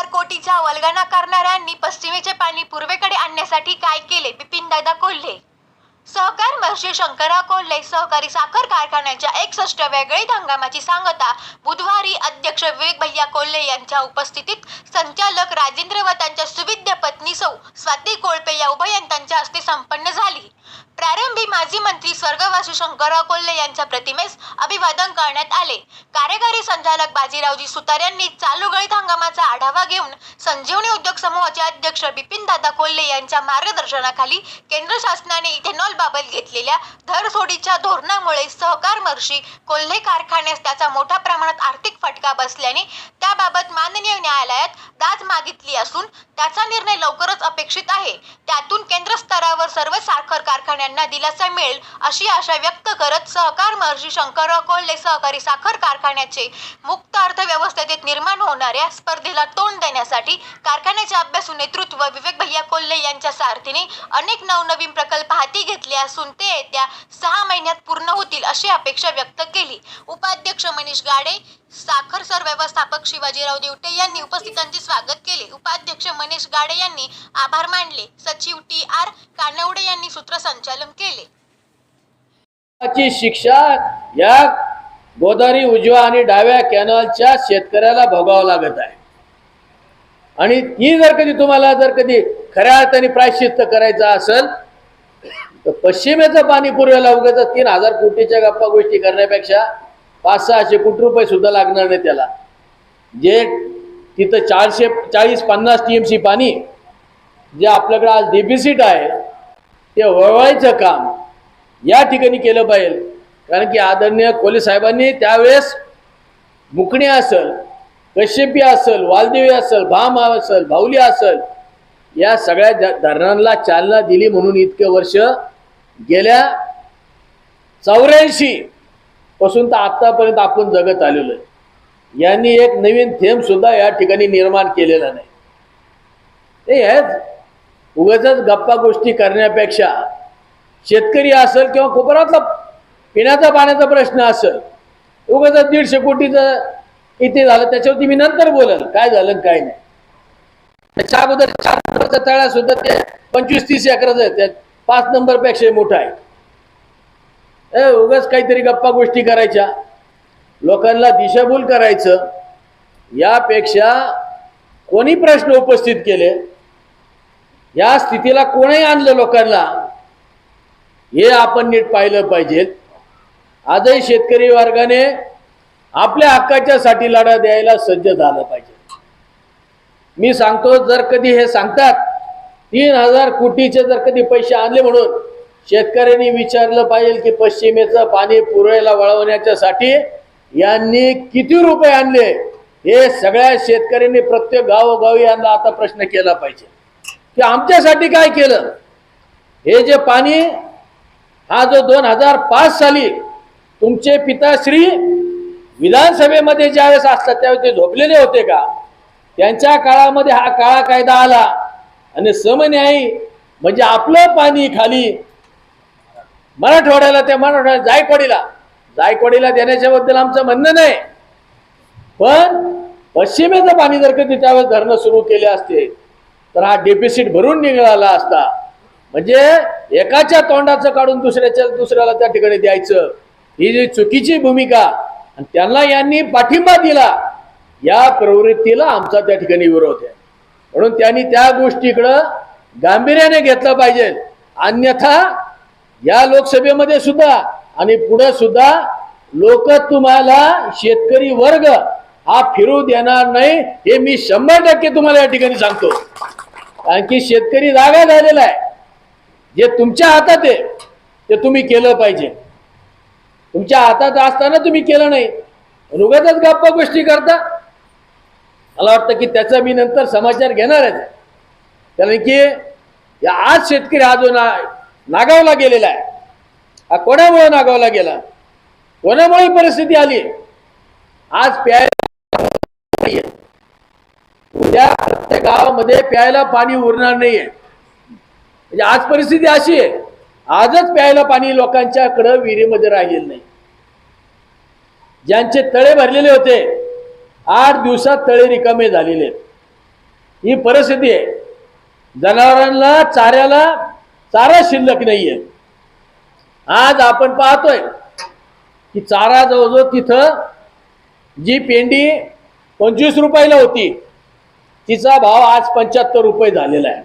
हजार कोटीचा वल्गना करणाऱ्यांनी पश्चिमेचे पाणी पूर्वेकडे आणण्यासाठी काय केले? बिपिन दादा कोल्हे. सहकार महर्षी शंकरराव कोल्हे सहकारी साखर कारखान्याच्या एकसष्ट वेगळीत हंगामाची सांगता बुधवारी अध्यक्ष विवेक भैया कोल्हे यांच्या उपस्थितीत संचालक राजेंद्र व त्यांच्या सुविद्य पत्नी सौ स्वाती कोळपे या उभयंतांच्या हस्ते संपन्न झाली. प्रारंभ माजी मंत्री स्वर्गवासी शंकरराव कोल्हे यांच्या प्रतिमेस अभिवादन करण्यात आले. कार्यकारी संचालक बाजीरावजी सुतार यांनी चालू गळीत हंगामाचा आढावा घेऊन संजीवनी उद्योग समूहाचे अध्यक्ष बिपिन दादा कोल्हे यांच्या मार्गदर्शनाखाली केंद्र शासनाने इथेनॉल बाबत घेतलेल्या धरसोडीच्या धोरणामुळे सहकारमर्षी कोल्हे कारखान्यास त्याचा मोठ्या प्रमाणात आर्थिक फटका बसल्याने त्याबाबत माननीय न्यायालयात दाद मागितली असून त्याचा निर्णय लवकरच अपेक्षित आहे. त्यातून केंद्र स्तरावर सर्व साखर कारखान्यांना दिला दिलासा मिळेल अशी आशा व्यक्त करत सहकार महर्षी शंकरराव कोल्हे सहकारी साखर कारखान्याचे मुक्त अर्थव्यवस्थेत निर्माण होणाऱ्या स्पर्धेला तोंड देण्यासाठी कारखान्याचे अभ्यासू नेतृत्व विवेक भैया कोल्हे यांच्या सारथीने अनेक नवनवीन प्रकल्प हाती घेतले असून ते येत्या सहा महिन्यात पूर्ण होतील अशी अपेक्षा व्यक्त केली. उपाध्यक्ष मनीष गाडे साखर सर व्यवस्थापक शिवाजीराव देवटे यांनी उपस्थितांचे स्वागत केले. उपाध्यक्ष मनीष गाडे यांनी आभार मानले. सचिव टी आर कानवडे यांनी सूत्रसंचालन केले. शिक्षा या गोदावरी उजव्या आणि डाव्या कॅनलच्या शेतकऱ्याला भोगावं लागत आहे. आणि ती जर कधी तुम्हाला जर कधी खऱ्या अर्थाने प्रायश्चित्त करायचं असेल तर पश्चिमेचं पाणी पूर्वेला उगाच तीन हजार कोटीच्या गप्पा गोष्टी करण्यापेक्षा पाच सहाशे कोटी रुपये सुद्धा लागणार नाही त्याला. जे तिथं चारशे चाळीस पन्नास टी एम सी पाणी जे आपल्याकडे आज डेफिसिट आहे ते वळवायचं काम या ठिकाणी केलं पाहिजे. कारण की आदरणीय कोले साहेबांनी त्यावेळेस मुकणे असल कश्यपी असल वालदेवी असल भाम असल भाऊली असल या सगळ्या ध- धरणांना चालना दिली म्हणून इतके वर्ष गेल्या चौऱ्याऐंशी पासून तर आत्तापर्यंत आपण जगत आलेलो आहे. यांनी एक नवीन थेंब सुद्धा या ठिकाणी निर्माण केलेला नाही. ते हेच उगाच गप्पा गोष्टी करण्यापेक्षा शेतकरी असेल किंवा कोपरातला पिण्याचा पाण्याचा प्रश्न असेल उगाच दीडशे कोटीचं इथे झालं त्याच्यावरती मी नंतर बोलेल काय झालं काय नाही. त्याच्या अगोदर चार नंबरचा तळा सुद्धा ते पंचवीस तीस एकराचं आहे त्यात पाच नंबरपेक्षा मोठा आहे. ए उगाच काहीतरी गप्पा गोष्टी करायच्या. लोकांना दिशाभूल करायचं. यापेक्षा कोणी प्रश्न उपस्थित केले? या स्थितीला कोणी आणलं लोकांना? हे आपण नीट पाहिलं पाहिजे. आजही शेतकरी वर्गाने आपल्या हक्काच्यासाठी लढा द्यायला सज्ज झालं पाहिजे. मी सांगतो जर कधी हे सांगतात तीन हजार कोटीचे जर कधी पैसे आणले म्हणून शेतकऱ्यांनी विचारलं पाहिजे की पश्चिमेचं पाणी पुरेला वळवण्याच्यासाठी यांनी किती रुपये आणले? हे सगळ्या शेतकऱ्यांनी प्रत्येक गावोगावी यांना आता प्रश्न केला पाहिजे. की आमच्यासाठी काय केलं? हे जे पाणी हा जो दोन हजार पाच साली तुमचे पिताश्री विधानसभेमध्ये ज्यावेळेस असतात त्यावेळेस ते झोपलेले होते का? त्यांच्या काळामध्ये हा काळा कायदा आला. आणि समन्यायी म्हणजे आपलं पाणी खाली मराठवाड्याला त्या मराठवाड्या जायकवाडीला. जायकवाडीला देण्याच्याबद्दल आमचं म्हणणं नाही. पण पश्चिमेचं पाणी जर कधी त्यावेळेस धरणं सुरू केले असते तर हा डेफिसिट भरून निघाला असता. म्हणजे एकाच्या तोंडाचं काढून दुसऱ्याच्या दुसऱ्याला त्या ठिकाणी द्यायचं ही जी चुकीची भूमिका आणि त्यांना यांनी पाठिंबा दिला या प्रवृत्तीला आमचा त्या ठिकाणी विरोध आहे. म्हणून त्यांनी त्या गोष्टीकडं गांभीर्याने घेतलं पाहिजे. अन्यथा या लोकसभेमध्ये सुद्धा आणि पुढे सुद्धा लोक तुम्हाला शेतकरी वर्ग हा फिरू देणार नाही हे मी शंभर टक्के तुम्हाला या ठिकाणी सांगतो. कारण की शेतकरी जागा झालेला आहे. जे तुमच्या हातात आहे ते तुम्ही केलं पाहिजे. तुमच्या हातात असताना तुम्ही केलं नाही. आणि गप्प गप्पा गोष्टी करता. मला वाटतं की त्याचा मी नंतर समाचार घेणारच आहे. कारण की आज शेतकरी हा जो ना नागावला गेलेला आहे. हा कोणामुळे नागावला गेला? कोणामुळे परिस्थिती आली? आज प्यायला उद्या प्रत्येक गावामध्ये प्यायला पाणी उरणार नाहीये. म्हणजे आज परिस्थिती अशी आहे. आजच प्यायला पाणी लोकांच्याकडं विहिरीमध्ये राहिलेलं नाही. ज्यांचे तळे भरलेले होते आठ दिवसात तळे रिकामे झालेले आहेत. ही परिस्थिती आहे. जनावरांना चाऱ्याला चारा शिल्लक नाहीये. आज आपण पाहतोय की चारा जवळजवळ तिथं जी पेंडी पंचवीस रुपयाला होती तिचा भाव आज पंच्याहत्तर रुपये झालेला आहे.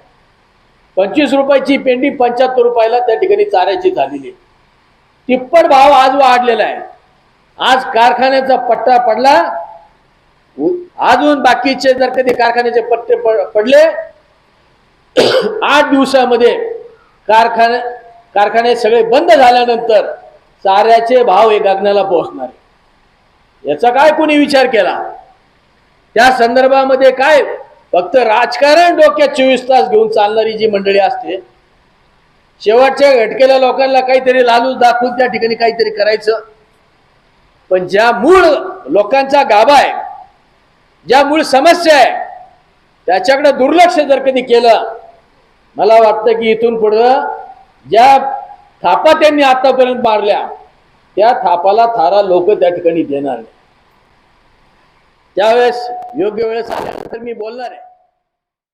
पंचवीस रुपयाची पेंडी पंच्याहत्तर रुपयाला त्या ठिकाणी चाऱ्याची झालेली आहे. तिप्पट भाव आज वाढलेला आहे. आज कारखान्याचा पट्टा पडला. अजून बाकीचे जर कधी कारखान्याचे पट्टे प- पडले आठ दिवसामध्ये कारखाने कारखाने सगळे बंद झाल्यानंतर चाऱ्याचे भाव हे गगनाला पोहोचणार याचा काय कोणी विचार केला? त्या संदर्भामध्ये काय? फक्त राजकारण डोक्यात चोवीस तास घेऊन चालणारी जी मंडळी असते शेवटच्या घटकेला लोकांना काहीतरी लालूच दाखवून त्या ठिकाणी काहीतरी करायचं. पण ज्या मूळ लोकांचा गाभा आहे ज्या मूळ समस्या आहे त्याच्याकडे दुर्लक्ष जर कधी केलं मला वाटतं की इथून पुढं ज्या थापा त्यांनी आतापर्यंत मारल्या त्या थापाला थारा लोक त्या ठिकाणी देणार नाही त्यावेळेस योग्य वेळेस आल्यानंतर मी बोलणार आहे.